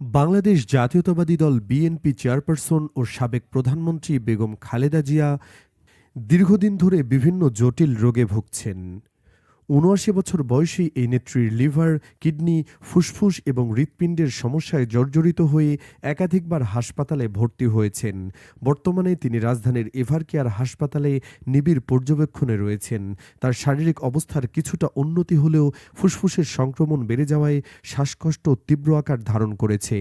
বাংলাদেশ জাতীয়তাবাদী দল BNP chairperson ও সাবেক প্রধানমন্ত্রী বেগম খালেদা জিয়া দীর্ঘদিন ধরে বিভিন্ন জটিল রোগে ভুগছেন। উনআশি বছর বয়সী এই নেত্রীর লিভার, কিডনি, ফুসফুস এবং হৃৎপিণ্ডের সমস্যায় জর্জরিত হয়ে একাধিকবার হাসপাতালে ভর্তি হয়েছেন। বর্তমানে তিনি রাজধানীর এভারকেয়ার হাসপাতালে নিবিড় পর্যবেক্ষণে রয়েছেন। তার শারীরিক অবস্থার কিছুটা উন্নতি হলেও ফুসফুসের সংক্রমণ বেড়ে যাওয়ায় শ্বাসকষ্ট তীব্র আকার ধারণ করেছে।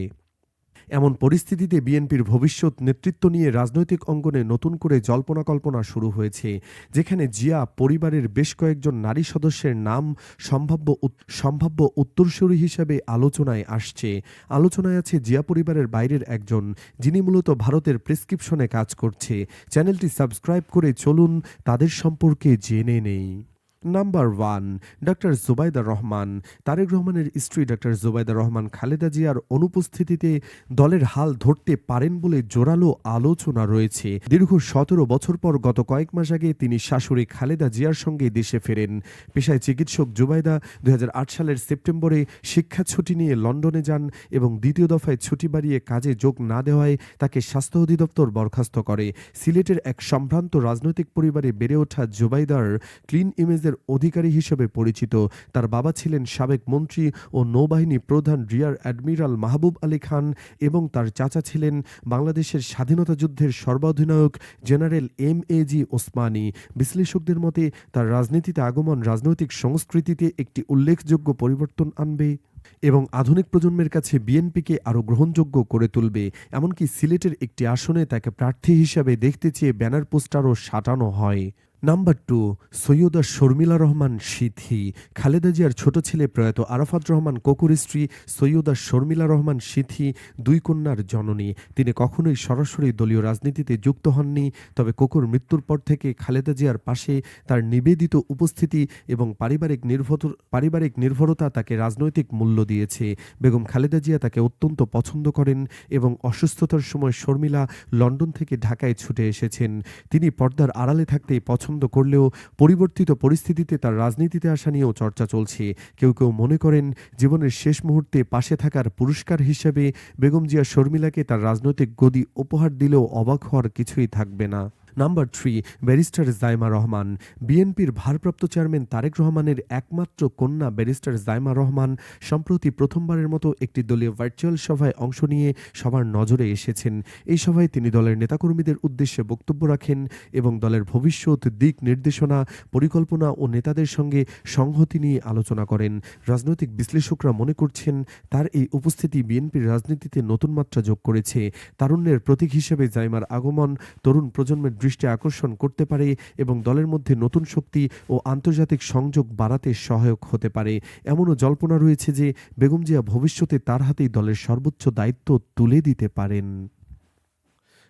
এমন পরিস্থিতিতে বিএনপির ভবিষ্যৎ নেতৃত্ব নিয়ে রাজনৈতিক অঙ্গনে নতুন করে জল্পনা কল্পনা শুরু হয়েছে, যেখানে জিয়া পরিবারের বেশ কয়েকজন নারী সদস্যের নাম সম্ভাব্য সম্ভাব্য উত্তরসূরি হিসেবে আলোচনায় আসছে। আলোচনায় আছে জিয়া পরিবারের বাইরের একজন, যিনি মূলত ভারতের প্রেসক্রিপশনে কাজ করছে। চ্যানেলটি সাবস্ক্রাইব করে চলুন, তাদের সম্পর্কে জেনে নেই। Number one doctor Zubaida Rahman Tarique রহমানের স্ত্রী ডক্টর জুবাইদা রহমান খালেদা জিয়ার অনুপস্থিতিতে দলের হাল ধরতে পারেন বলে জোরালো আলোচনা রয়েছে। দীর্ঘ সতেরো বছর পর গত কয়েক মাস আগে তিনি শাশুড়ি খালেদা জিয়ার সঙ্গে দেশে ফেরেন। পেশায় চিকিৎসক জুবাইদা দু হাজার আট সালের সেপ্টেম্বরে শিক্ষা ছুটি নিয়ে লন্ডনে যান এবং দ্বিতীয় দফায় ছুটি বাড়িয়ে কাজে যোগ না দেওয়ায় তাকে স্বাস্থ্য অধিদপ্তর বরখাস্ত করে। সিলেটের এক সম্ভ্রান্ত রাজনৈতিক পরিবারে বেড়ে ওঠা জুবাইদার ক্লিন ইমেজের অধিকারী হিসেবে পরিচিত। তার বাবা ছিলেন সাবেক মন্ত্রী ও নৌবাহিনী প্রধান রিয়ার অ্যাডমিরাল মাহবুব আলী খান এবং তার চাচা ছিলেন বাংলাদেশের স্বাধীনতা যুদ্ধের সর্বাধিনায়ক general M A G Osmani. বিশ্লেষকদের মতে, তার রাজনীতিতে আগমন রাজনৈতিক সংস্কৃতিতে একটি উল্লেখযোগ্য পরিবর্তন আনবে এবং আধুনিক প্রজন্মের কাছে বিএনপিকে আরও গ্রহণযোগ্য করে তুলবে। এমনকি সিলেটের একটি আসনে তাকে প্রার্থী হিসাবে দেখতে চেয়ে ব্যানার পোস্টারও সাঁটানো হয়। নাম্বার টু সৈয়দা শর্মিলা রহমান সিথি খালেদা জিয়ার ছোট ছেলে প্রয়াত আরাফাত রহমান কোকুর স্ত্রী সৈয়দা শর্মিলা রহমান সিথি দুই কন্যার জননী। তিনি কখনোই সরাসরি দলীয় রাজনীতিতে যুক্ত হননি, তবে কোকুর মৃত্যুর পর থেকে খালেদা জিয়ার পাশে তার নিবেদিত উপস্থিতি এবং পারিবারিক নির্ভর, পারিবারিক নির্ভরতা তাকে রাজনৈতিক মূল্য দিয়েছে। বেগম খালেদা জিয়া তাকে অত্যন্ত পছন্দ করেন এবং অসুস্থতার সময় শর্মিলা লন্ডন থেকে ঢাকায় ছুটে এসেছেন। তিনি পর্দার আড়ালে থাকতেই পছন্দ করলেও পরিবর্তিত পরিস্থিতিতে তার রাজনীতিতে আসা নিয়েও চর্চা চলছে। কেউ কেউ মনে করেন জীবনের শেষ মুহূর্তে পাশে থাকার পুরস্কার হিসেবে বেগম জিয়া শর্মিলাকে তার রাজনৈতিক গদি উপহার দিলেও অবাক হওয়ার কিছুই থাকবে না। Number three barrister Zaima Rahman বিএনপির ভারপ্রাপ্ত চেয়ারম্যান তারেক রহমানের একমাত্র কন্যা ব্যারিস্টার জাইমা রহমান সম্প্রতি প্রথমবারের মতো একটি দলীয় ভার্চুয়াল সভায় অংশ নিয়ে সবার নজরে এসেছেন। এই সভায় তিনি দলের নেতাকর্মীদের উদ্দেশ্যে বক্তব্য রাখেন এবং দলের ভবিষ্যৎ দিক নির্দেশনা, পরিকল্পনা ও নেতাদের সঙ্গে সংহতি নিয়ে আলোচনা করেন। রাজনৈতিক বিশ্লেষকরা মনে করছেন, তার এই উপস্থিতি বিএনপির রাজনীতিতে নতুন মাত্রা যোগ করেছে। তারুণ্যের প্রতীক হিসেবে জাইমার আগমন তরুণ প্রজন্মের দৃষ্টি আকর্ষণ করতে পারে এবং দলের মধ্যে নতুন শক্তি ও আন্তর্জাতিক সংযোগ বাড়াতে সহায়ক হতে পারে। এমনও জল্পনা রয়েছে যে বেগম জিয়া ভবিষ্যতে তার হাতেই দলের সর্বোচ্চ দায়িত্ব তুলে দিতে পারেন।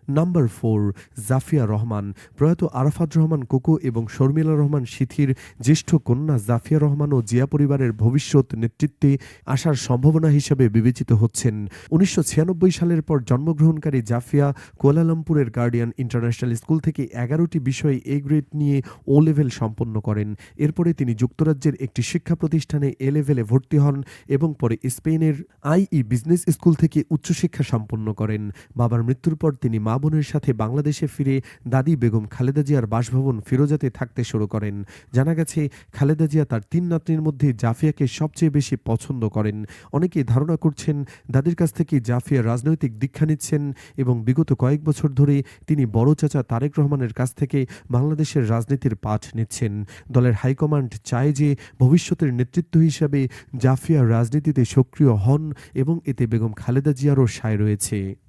Number four Zafia Rahman. প্রয়াত আরাফাত রহমান কোকো এবং শর্মিলা রহমান সিথির জ্যেষ্ঠ কন্যা জাফিয়া রহমান ও জিয়া পরিবারের ভবিষ্যৎ নেতৃত্বে আসার সম্ভাবনা হিসেবে বিবেচিত হচ্ছেন। উনিশশো ছিয়ানব্বই সালের পর জন্মগ্রহণকারী জাফিয়া কুয়ালালামপুরের গার্ডিয়ান ইন্টারন্যাশনাল স্কুল থেকে এগারোটি বিষয়ে এ গ্রেড নিয়ে ও লেভেল সম্পন্ন করেন। এরপরে তিনি যুক্তরাজ্যের একটি শিক্ষা প্রতিষ্ঠানে এ লেভেলে ভর্তি হন এবং পরে স্পেনের আইই বিজনেস স্কুল থেকে উচ্চশিক্ষা সম্পন্ন করেন। বাবার মৃত্যুর পর তিনি মা বোনের সাথে বাংলাদেশে ফিরে দাদি বেগম খালেদা জিয়ার বাসভবন ফিরোজাতে থাকতে শুরু করেন। জানা গেছে, খালেদা জিয়া তার তিন নাতনির মধ্যে জাফিয়াকে সবচেয়ে বেশি পছন্দ করেন। অনেকে ধারণা করছেন, দাদির কাছ থেকে জাফিয়া রাজনৈতিক দীক্ষা নিচ্ছেন এবং বিগত কয়েক বছর ধরে তিনি বড় চাচা তারেক রহমানের কাছ থেকে বাংলাদেশের রাজনীতির পাঠ নিচ্ছেন। দলের হাইকমান্ড চায় যে ভবিষ্যতের নেতৃত্ব হিসাবে জাফিয়া রাজনীতিতে সক্রিয় হন এবং এতে বেগম খালেদা জিয়ারও সায় রয়েছে।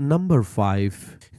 নাম্বার ফাইভ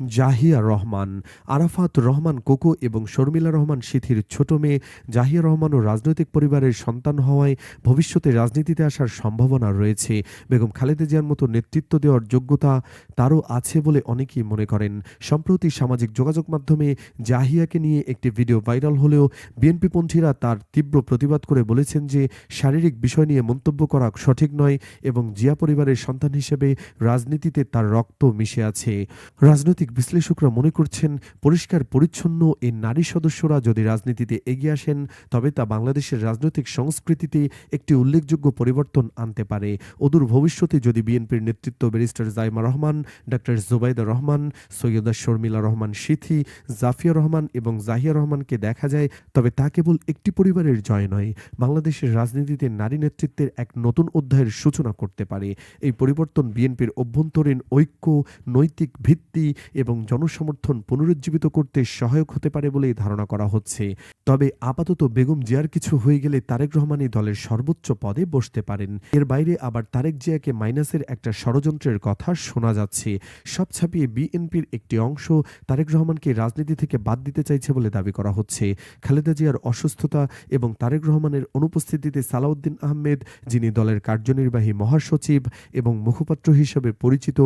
জাহিয়া রহমান আরাফাত রহমান কোকো এবং শর্মিলা রহমান সিথির ছোট মেয়ে। জাহিয়া রহমানও রাজনৈতিক পরিবারের সন্তান হওয়ায় ভবিষ্যতে রাজনীতিতে আসার সম্ভাবনা রয়েছে। বেগম খালেদা জিয়ার মতো নেতৃত্ব দেওয়ার যোগ্যতা তারও আছে বলে অনেকেই মনে করেন। সম্প্রতি সামাজিক যোগাযোগ মাধ্যমে জাহিয়াকে নিয়ে একটি ভিডিও ভাইরাল হলেও বিএনপিপন্থীরা তার তীব্র প্রতিবাদ করে বলেছেন যে শারীরিক বিষয় নিয়ে মন্তব্য করা সঠিক নয় এবং জিয়া পরিবারের সন্তান হিসেবে রাজনীতিতে তার রক্ত মিশে আছে। রাজনৈতিক বিশ্লেষকরা মনে করছেন, পরিষ্কার, পরিচ্ছন্ন এই নারী সদস্যরা যদি রাজনীতিতে এগিয়ে আসেন, তবে তা বাংলাদেশের রাজনৈতিক সংস্কৃতিতে একটি উল্লেখযোগ্য পরিবর্তন আনতে পারে। অদূর ভবিষ্যতে যদি বিএনপির নেতৃত্ব ব্যারিস্টার জাইমা রহমান, ডাক্তার জুবাইদা রহমান, সৈয়দা শর্মিলা রহমান সিথি, জাফিয়া রহমান এবং জাহিয়া রহমানকে দেখা যায়, তবে তা কেবল একটি পরিবারের জয় নয়। বাংলাদেশের রাজনীতিতে নারী নেতৃত্বের এক নতুন অধ্যায়ের সূচনা করতে পারে। এই পরিবর্তন বিএনপির অভ্যন্তরীণ ঐক্য নৈতিক ভিত্তি এবং জনসমর্থন পুনরুজ্জীবিত করতে সহায়ক হতে পারে বলেই ধারণা করা হচ্ছে। তবে আপাতত বেগম জিয়ার কিছু হয়ে গেলে তারেক রহমানই দলের সর্বোচ্চ পদে বসতে পারেন। এর বাইরে আবার তারেক জিয়াকে মাইনাসের একটা ষড়যন্ত্রের কথা শোনা যাচ্ছে। সব ছাপিয়ে বিএনপির একটি অংশ তারেক রহমানকে রাজনীতি থেকে বাদ দিতে চাইছে বলে দাবি করা হচ্ছে। খালেদা জিয়ার অসুস্থতা এবং তারেক রহমানের অনুপস্থিতিতে সালাউদ্দিন আহমেদ, যিনি দলের কার্যনির্বাহী মহাসচিব এবং মুখপাত্র হিসেবে পরিচিত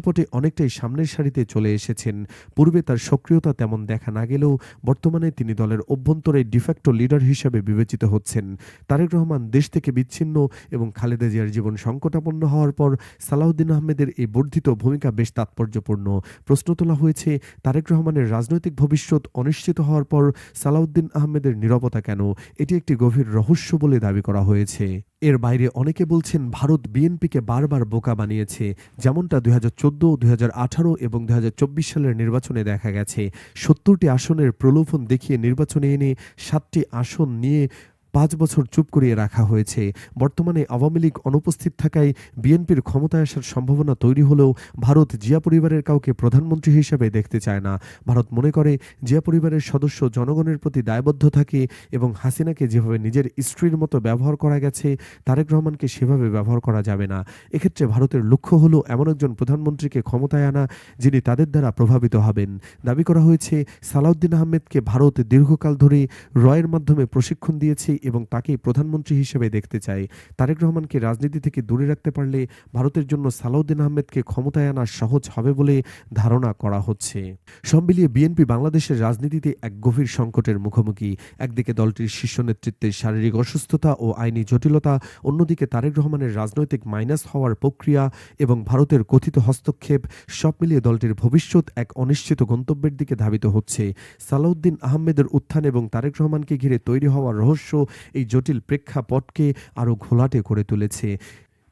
দৃশ্যপটে অনেকটাই সামনের সারিতে চলে এসেছেন। পূর্বে তার সক্রিয়তা তেমন দেখা না গেলেও বর্তমানে তিনি দলের অভ্যন্তরে ডিফ্যাক্টো লিডার হিসেবে বিবেচিত হচ্ছেন। তারেক রহমান দেশ থেকে বিচ্ছিন্ন এবং খালেদা জিয়ার জীবন সংকটাপন্ন হওয়ার পর সালাউদ্দিন আহমেদের এই বর্ধিত ভূমিকা বেশ তাৎপর্যপূর্ণ। প্রশ্ন তোলা হয়েছে, তারেক রহমানের রাজনৈতিক ভবিষ্যৎ অনিশ্চিত হওয়ার পর সালাউদ্দিন আহমেদের নীরবতা কেন? এটি একটি গভীর রহস্য বলে দাবি করা হয়েছে। এর বাইরে অনেকে বলছেন ভারত বিএনপিকে বারবার বোকা বানিয়েছে, যেমনটা দুই হাজার চোদ্দ, দুই আঠারো এবং দুই হাজার চব্বিশ সালের নির্বাচনে দেখা গেছে। সত্তরটি আসনের প্রলোভন দেখিয়ে নির্বাচনে এনে সাতটি আসন নিয়ে পাঁচ বছর চুপ করিয়ে রাখা হয়েছে। বর্তমানে আওয়ামী লীগ অনুপস্থিত থাকায় বিএনপির ক্ষমতায় আসার সম্ভাবনা তৈরি হলেও ভারত জিয়া পরিবারের কাউকে প্রধানমন্ত্রী হিসেবে দেখতে চায় না। ভারত মনে করে, জিয়া পরিবারের সদস্য জনগণের প্রতি দায়বদ্ধ থাকে এবং হাসিনাকে যেভাবে নিজের স্ত্রীর মতো ব্যবহার করা গেছে, তারেক রহমানকে সেভাবে ব্যবহার করা যাবে না। এক্ষেত্রে ভারতের লক্ষ্য হলো এমন একজন প্রধানমন্ত্রীকে ক্ষমতায় আনা, যিনি তাদের দ্বারা প্রভাবিত হবেন। দাবি করা হয়েছে, সালাউদ্দিন আহমেদকে ভারত দীর্ঘকাল ধরে রয়ের মাধ্যমে প্রশিক্ষণ দিয়েছে এবং তাকেই প্রধানমন্ত্রী হিসেবে দেখতে চায় তারেক রহমানকে রাজনীতি থেকে দূরে রাখতে পারলে ভারতের জন্য সালাউদ্দিন আহমেদকে ক্ষমতায় আনা সহজ হবে বলে ধারণা করা হচ্ছে। সব মিলিয়ে বিএনপি বাংলাদেশের রাজনীতিতে এক গভীর সংকটের মুখোমুখি। একদিকে দলটির শীর্ষ নেতৃত্বের শারীরিক অসুস্থতা ও আইনি জটিলতা, অন্যদিকে তারেক রহমানের রাজনৈতিক মাইনাস হওয়ার প্রক্রিয়া এবং ভারতের কথিত হস্তক্ষেপ, সব মিলিয়ে দলটির ভবিষ্যৎ এক অনিশ্চিত গন্তব্যের দিকে ধাবিত হচ্ছে। সালাউদ্দিন আহমেদের উত্থান এবং তারেক রহমানকে ঘিরে তৈরি হওয়া রহস্য এই জটিল প্রেক্ষাপটকে আরও ঘোলাটে করে তুলেছে।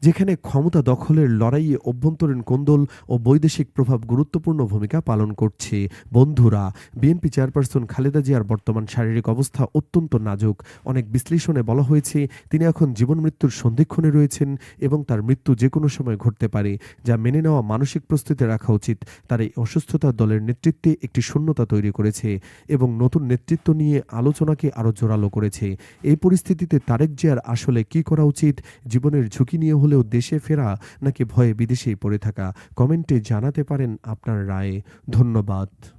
যেখানে ক্ষমতা দখলের লড়াইয়ে অভ্যন্তরীণ কোন্দল ও বৈদেশিক প্রভাব গুরুত্বপূর্ণ ভূমিকা পালন করছে। বন্ধুরা, বিএনপি চেয়ারপারসন খালেদা জিয়ার বর্তমান শারীরিক অবস্থা অত্যন্ত নাজুক। অনেক বিশ্লেষণে বলা হয়েছে, তিনি এখন জীবন মৃত্যুর সন্ধিক্ষণে রয়েছেন এবং তার মৃত্যু যে কোনো সময় ঘটতে পারে, যা মেনে নেওয়া মানসিক প্রস্তুতি রাখা উচিত। তার এই অসুস্থতা দলের নেতৃত্বে একটি শূন্যতা তৈরি করেছে এবং নতুন নেতৃত্ব নিয়ে আলোচনাকে আরও জোরালো করেছে। এই পরিস্থিতিতে তারেক জিয়ার আসলে কি করা উচিত, জীবনের ঝুঁকি নিয়ে হলেও দেশে ফেরা নাকি ভয়ে বিদেশেই পড়ে থাকা? কমেন্টে জানাতে পারেন আপনার রায়ে। ধন্যবাদ।